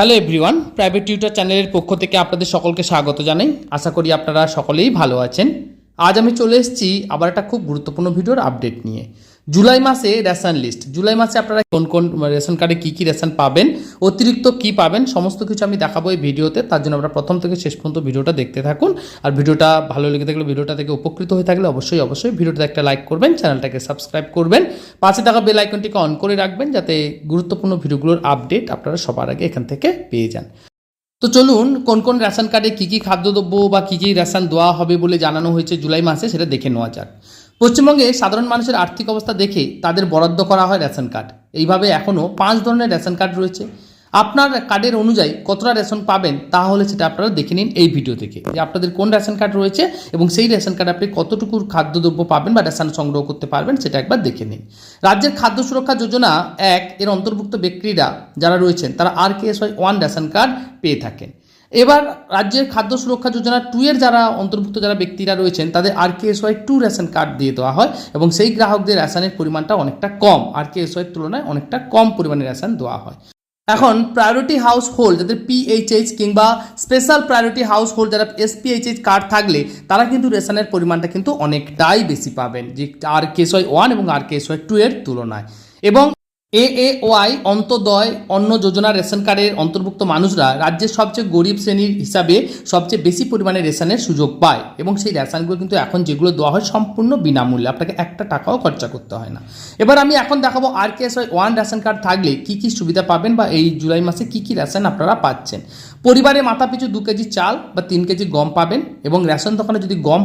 Hello everyone private tutor চ্যানেলের পক্ষ থেকে আপনাদের সকলকে স্বাগত জানাই। আশা করি আপনারা সকলেই ভালো আছেন। আজ আমি চলে এসেছি আবার একটা খুব গুরুত্বপূর্ণ ভিডিওর আপডেট নিয়ে। জুলাই মাসে রেশন লিস্ট জুলাই মাসে আপনারা কোন কোন রেশন কার্ডে কী কী রেশন পাবেন, অতিরিক্ত কী পাবেন, সমস্ত কিছু আমি দেখাবো এই ভিডিওতে। তার জন্য আপনারা প্রথম থেকে শেষ পর্যন্ত ভিডিওটা দেখতে থাকুন। আর ভিডিওটা ভালো লেগে থাকলে, ভিডিওটা থেকে উপকৃত হয়ে থাকলে অবশ্যই অবশ্যই ভিডিওটা একটা লাইক করবেন, চ্যানেলটাকে সাবস্ক্রাইব করবেন। পাশে থাকা বেল আইকনটিকে অন করে রাখবেন, যাতে গুরুত্বপূর্ণ ভিডিওগুলোর আপডেট আপনারা সবার আগে এখান থেকে পেয়ে যান। তো চলুন, কোন কোন রেশন কার্ডে কী কী খাদ্যদ্রব্য বা কী কী রেশন দেওয়া হবে বলে জানানো হয়েছে জুলাই মাসে, সেটা দেখে নেওয়া যাক। পশ্চিমবঙ্গে সাধারণ মানুষের আর্থিক অবস্থা দেখে তাদের বরাদ্দ করা হয় রেশন কার্ড। এইভাবে এখনও পাঁচ ধরনের রেশন কার্ড রয়েছে। আপনার কার্ডের অনুযায়ী কতটা রেশন পাবেন তাহলে সেটা আপনারা দেখে নিন এই ভিডিও থেকে। যে আপনাদের কোন রেশন কার্ড রয়েছে এবং সেই রেশন কার্ডে আপনি কতটুকু খাদ্যদ্রব্য পাবেন বা রেশন সংগ্রহ করতে পারবেন সেটা একবার দেখে নিন। রাজ্যের খাদ্য সুরক্ষা যোজনা এক, এর অন্তর্ভুক্ত ব্যক্তিরা যারা রয়েছেন তারা R K S Y one ration card পেয়ে থাকেন। এবার রাজ্যের খাদ্য সুরক্ষা যোজনা টু এর যারা অন্তর্ভুক্ত যারা ব্যক্তিরা রয়েছেন, তাদের R K S Y two ration card দিয়ে দেওয়া হয় এবং সেই গ্রাহকদের রেশনের পরিমাণটা অনেকটা কম। আর কে এস ওয়াইয়ের তুলনায় অনেকটা কম পরিমাণে রেশন দেওয়া হয়। এখন প্রায়োরিটি হাউস হোল্ড যাদের পিএইচএইচ কিংবা স্পেশাল প্রায়োরিটি হাউস হোল্ড যারা এসপিএইচএইচ কার্ড থাকলে, তারা কিন্তু রেশনের পরিমাণটা কিন্তু অনেকটাই বেশি পাবেন, যে আর কেসওয়াই ওয়ান এবং আর কেসওয়াই টু এর তুলনায়। এবং এ এ ওয়াই অন্তদয় অন্ন যোজনা রেশন কার্ডের অন্তর্ভুক্ত মানুষরা রাজ্যের সবচেয়ে গরিব শ্রেণির হিসাবে সবচেয়ে বেশি পরিমাণে রেশনের সুযোগ পায় এবং সেই রেশনগুলো কিন্তু এখন যেগুলো দেওয়া হয় সম্পূর্ণ বিনামূল্যে। আপনাকে একটা টাকাও খরচা করতে হয় না। এবার আমি এখন দেখাবো R K S one ration card থাকলে কি কি সুবিধা পাবেন বা এই জুলাই মাসে কি কি রেশন আপনারা পাচ্ছেন। পরিবারে মাথা পিছু দু কেজি চাল বা তিন কেজি গম পাবেন এবং রেশন দোকানে যদি গম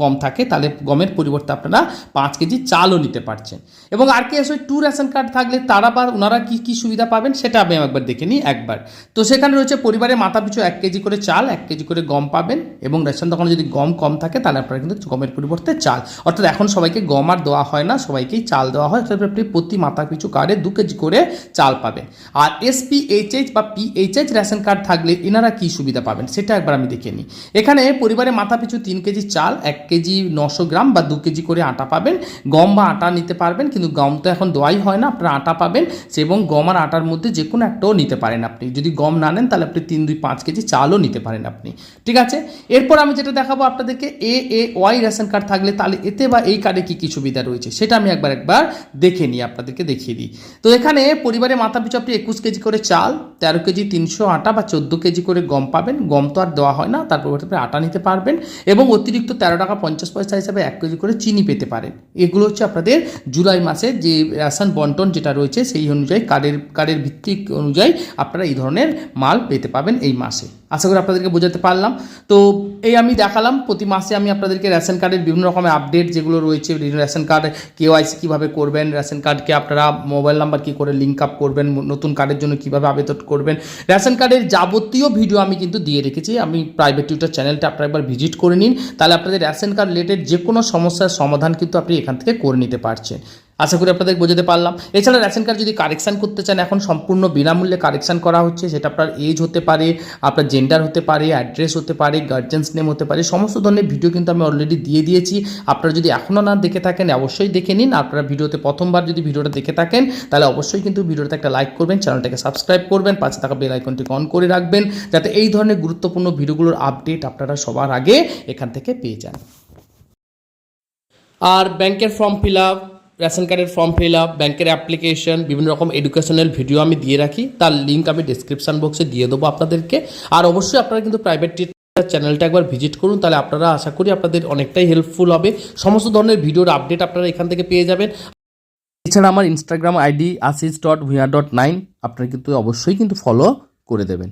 কম থাকে তাহলে গমের পরিবর্তে আপনারা পাঁচ কেজি চালও নিতে পারছেন। এবং R K S two ration card থাকলে তারা বা ওনারা কী কী সুবিধা পাবেন সেটা আমি একবার দেখে নিই একবার। তো সেখানে রয়েছে পরিবারে মাথা পিছু এক কেজি করে চাল, এক কেজি করে গম পাবেন এবং রেশন দোকানে যদি গম কম থাকে তাহলে আপনারা কিন্তু গমের পরিবর্তে চাল। অর্থাৎ এখন সবাইকে গম আর দেওয়া হয় না, সবাইকেই চাল দেওয়া হয়। অর্থাৎ আপনি প্রতি মাথা পিছু কার্ডে দু কেজি করে চাল পাবেন। আর এসপিএইচএইচ বা পিএইচএইচ রেশন কার্ড থাকলে এনারা কী সুবিধা পাবেন সেটা একবার আমি দেখে নিই। এখানে পরিবারে মাথা পিছু তিন কেজি চাল, এক কেজি নশো গ্রাম বা দু কেজি করে আটা পাবেন। গম বা আটা নিতে পারবেন, কিন্তু গম তো এখন দেওয়াই হয় না। আপনারা আটা পাবেন সে এবং গম আর আটার মধ্যে যে কোনো একটাও নিতে পারেন আপনি। যদি গম না নেন, তাহলে আপনি তিন, দুই, পাঁচ কেজি চালও নিতে পারেন আপনি। ঠিক আছে? এরপর আমি যেটা দেখাবো আপনাদেরকে A A Y ration card থাকলে তাহলে এতে বা এই কার্ডে কী কী সুবিধা রয়েছে, সেটা আমি একবার একবার দেখে নিই, আপনাদেরকে দেখিয়ে দিই। তো এখানে পরিবারে মাথা পিছু আপনি একুশ কেজি করে চাল, তেরো কেজি তিনশো আটা বা চোদ্দ কেজি করে গম পাবেন। গম তো আর দেওয়া হয় না, তার পরিবর্তে আপনি আটা নিতে পারবেন এবং অতিরিক্ত তেরো টাকা পঞ্চাশ পয়সা হিসাবে এক কেজি করে চিনি পেতে পারেন। এগুলো হচ্ছে আপনাদের জুলাই মাসে যে রেশন বন্টন যেটা রয়েছে, সেই অনুযায়ী কার্ডের কার্ডের ভিত্তিক অনুযায়ী আপনারা এই ধরনের মাল পেতে পাবেন এই মাসে। আশা করি আপনাদেরকে বোঝাতে পারলাম। তো এই আমি দেখালাম, প্রতি মাসে আমি আপনাদেরকে রেশন কার্ডের বিভিন্ন রকমের আপডেট যেগুলো রয়েছে রেশন কার্ড কেওয়াইসি কীভাবে করবেন, রেশন কার্ডকে আপনারা মোবাইল নাম্বার কী করে লিঙ্ক আপ করবেন, নতুন কার্ডের জন্য কীভাবে আবেদন করবেন। রেশন কার্ডের যাবতীয় ভিডিও আমি কিন্তু দিয়ে রেখেছি। আমি প্রাইভেট টিউটার চ্যানেলটা আপনারা একবার ভিজিট করে নিন। তাহলে আপনাদের রেশন কার্ড রিলেটেড যে কোনো সমস্যার সমাধান কিন্তু আপনি এখান থেকে করে নিতে পারছেন। আশা করি আপনাদের বোঝাতে পারলাম। এছাড়া রেশন কার্ড যদি কারেকশান করতে চান, এখন সম্পূর্ণ বিনামূল্যে কারেকশান করা হচ্ছে। সেটা আপনার এজ হতে পারে, আপনার জেন্ডার হতে পারে অ্যাড্রেস হতে পারে গার্জেন্স নেম হতে পারে, সমস্ত ধরনের ভিডিও কিন্তু আমি অলরেডি দিয়ে দিয়েছি। আপনারা যদি এখনও না দেখে থাকেন, অবশ্যই দেখে নিন। আপনারা ভিডিওতে প্রথমবার যদি ভিডিওটা দেখে থাকেন, তাহলে অবশ্যই কিন্তু ভিডিওটাতে একটা লাইক করবেন চ্যানেলটাকে সাবস্ক্রাইব করবেন, পাশে থাকা বেল আইকনটিকে অন করে রাখবেন, যাতে এই ধরনের গুরুত্বপূর্ণ ভিডিওগুলোর আপডেট আপনারা সবার আগে এখান থেকে পেয়ে যান। আর ব্যাংকের ফর্ম ফিল আপ রেশন কার্ডের ফর্ম ফিল আপ ব্যাংকের অ্যাপ্লিকেশন বিভিন্ন রকম এডুকেশনাল ভিডিও আমি দিয়ে রাখি। তার লিঙ্ক আমি ডিসক্রিপশন বক্সে দিয়ে দেবো আপনাদেরকে। আর অবশ্যই আপনারা কিন্তু প্রাইভেট চ্যানেলটা একবার ভিজিট করুন, তাহলে আপনারা আশা করি আপনাদের অনেকটাই হেল্পফুল হবে। সমস্ত ধরনের ভিডিওর আপডেট আপনারা এখান থেকে পেয়ে যাবেন। এছাড়া আমার Instagram ID Ashis dot Bhuiyan dot nine আপনারা কিন্তু অবশ্যই কিন্তু ফলো করে দেবেন।